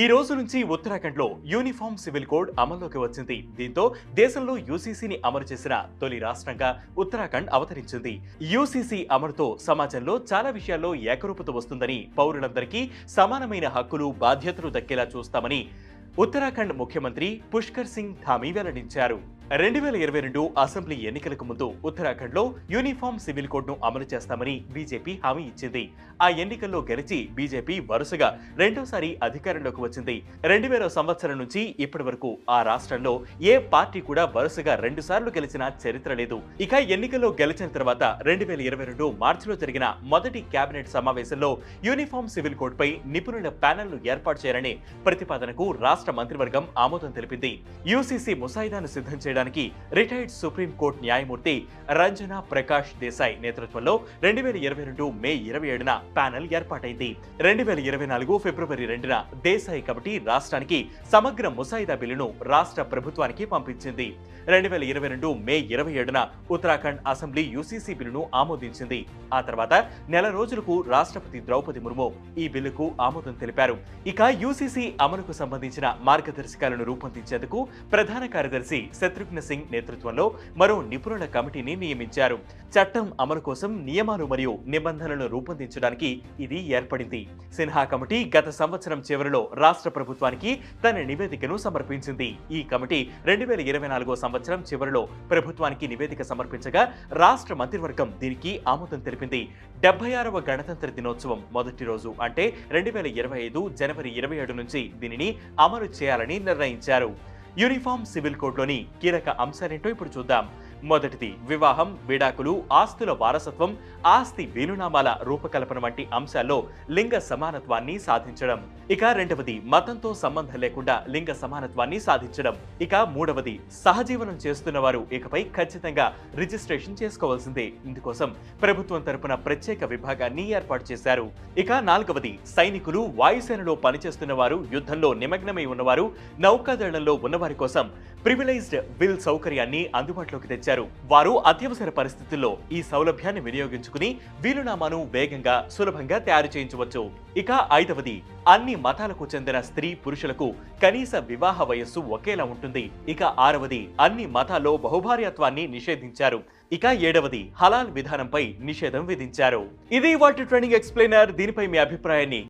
ఈ రోజు నుంచి ఉత్తరాఖండ్లో యూనిఫామ్ సివిల్ కోడ్ అమల్లోకి వచ్చింది. దీంతో దేశంలో యూసీసీని అమలు చేసిన తొలి రాష్ట్రంగా ఉత్తరాఖండ్ అవతరించింది. యూసీసీ అమలుతో సమాజంలో చాలా విషయాల్లో ఏకరూపత వస్తుందని పౌరులందరికీ సమానమైన హక్కులు బాధ్యతలు దక్కేలా చూస్తామని ఉత్తరాఖండ్ ముఖ్యమంత్రి పుష్కర్ సింగ్ ధామీ వెల్లడించారు. రెండు వేల ఇరవై రెండు అసెంబ్లీ ఎన్నికలకు ముందు ఉత్తరాఖండ్లో యూనిఫామ్ సివిల్ కోడ్ను అమలు చేస్తామని బీజేపీ హామీ ఇచ్చింది. ఆ ఎన్నికల్లో గెలిచి బీజేపీ వరుసగా రెండోసారి అధికారంలోకి వచ్చింది. రెండు వేల సంవత్సరం నుంచి ఇప్పటి వరకు ఆ రాష్ట్రంలో ఏ పార్టీ కూడా వరుసగా రెండు సార్లు గెలిచిన చరిత్ర లేదు. ఇక ఎన్నికల్లో గెలిచిన తర్వాత రెండు వేల ఇరవై రెండు మార్చిలో జరిగిన మొదటి కేబినెట్ సమావేశంలో యూనిఫామ్ సివిల్ కోడ్పై నిపుణుల ప్యానెల్ను ఏర్పాటు చేయాలనే ప్రతిపాదనకు రాష్ట్ర మంత్రివర్గం ఆమోదం తెలిపింది. యూసీసీ ముసాయిదాను సిద్ధం చేయడానికి రిటైర్డ్ సుప్రీంకోర్టు న్యాయమూర్తి రంజన ప్రకాష్ దేశాయ్ నేతృత్వంలో రెండు వేల ఇరవై రెండు మే ఇరవై ఏడున ప్యానెల్ ఏర్పాటైంది. రెండు వేల ఇరవై నాలుగు ఫిబ్రవరి రెండున దేశాయ్ కమిటీ రాష్ట్రానికి సమగ్ర ముసాయిదా బిల్లును రాష్ట్ర ప్రభుత్వానికి పంపించింది. రెండు వేల ఇరవై రెండు మే ఇరవై ఏడున ఉత్తరాఖండ్ అసెంబ్లీ యూసీసీ బిల్లును ఆమోదించింది. ఆ తర్వాత నెల రోజులకు రాష్ట్రపతి ద్రౌపది ముర్ము ఈ బిల్లుకు ఆమోదం తెలిపారు. ఇక యూసీసీ అమలుకు సంబంధించిన మార్గదర్శకాలను రూపొందించేందుకు ప్రధాన కార్యదర్శి శత్రు శత్రుఘ్న సింగ్ నేతృత్వంలో మరో నిపుణుల కమిటీని నియమించారు. చట్టం అమలు కోసం నియమాలు మరియు నిబంధనలను రూపొందించడానికి ఇది ఏర్పడింది. సిన్హా కమిటీ గత సంవత్సరం చివరిలో రాష్ట్ర ప్రభుత్వానికి తన నివేదికను సమర్పించింది. ఈ కమిటీ రెండు వేల ఇరవై నాలుగో సంవత్సరం చివరిలో ప్రభుత్వానికి నివేదిక సమర్పించగా రాష్ట్ర మంత్రివర్గం దీనికి ఆమోదం తెలిపింది. డెబ్బై ఆరవ గణతంత్ర దినోత్సవం మొదటి రోజు అంటే రెండు వేల ఇరవై ఐదు జనవరి ఇరవై ఏడు నుంచి దీనిని అమలు చేయాలని నిర్ణయించారు. యూనిఫామ్ సివిల్ కోడ్లోని కీలక అంశాలేంటో ఇప్పుడు చూద్దాం. మొదటిది వివాహం విడాకులు ఆస్తుల వారసత్వం ఆస్తి వీలునామాల రూపకల్పన వంటి అంశాల్లో లింగ సమానత్వాన్ని సాధించడం. ఇక రెండవది మతంతో సంబంధం లేకుండా లింగ సమానత్వాన్ని సాధించడం. ఇక మూడవది సహజీవనం చేస్తున్న వారు ఇకపై ఖచ్చితంగా రిజిస్ట్రేషన్ చేసుకోవాల్సిందే. ఇందుకోసం ప్రభుత్వం తరపున ప్రత్యేక విభాగాన్ని ఏర్పాటు చేశారు. ఇక నాలుగవది సైనికులు వాయుసేనలో పనిచేస్తున్న వారు యుద్ధంలో నిమగ్నమై ఉన్నవారు నౌకాదళంలో ఉన్నవారి కోసం ప్రివిలైజ్డ్ బిల్ సౌకర్యాన్ని అందుబాటులోకి తెచ్చారు. వారు అత్యవసర పరిస్థితుల్లో ఈ సౌలభ్యాన్ని వినియోగించుకుని వీలునామాను వేగంగా సులభంగా తయారు చేయించవచ్చు. ఇక ఐదవది అన్ని మతాలకు చెందిన స్త్రీ పురుషులకు కనీస వివాహ వయస్సు ఒకేలా ఉంటుంది. ఇక ఆరవది అన్ని మతాల్లో బహుభార్యత్వాన్ని నిషేధించారు. ఇక ఏడవది హలాల్ విధానంపై నిషేధం విధించారు. ఇది వాటి ట్రైనింగ్ ఎక్స్ప్లెయినర్ దీనిపై మీ అభిప్రాయాన్ని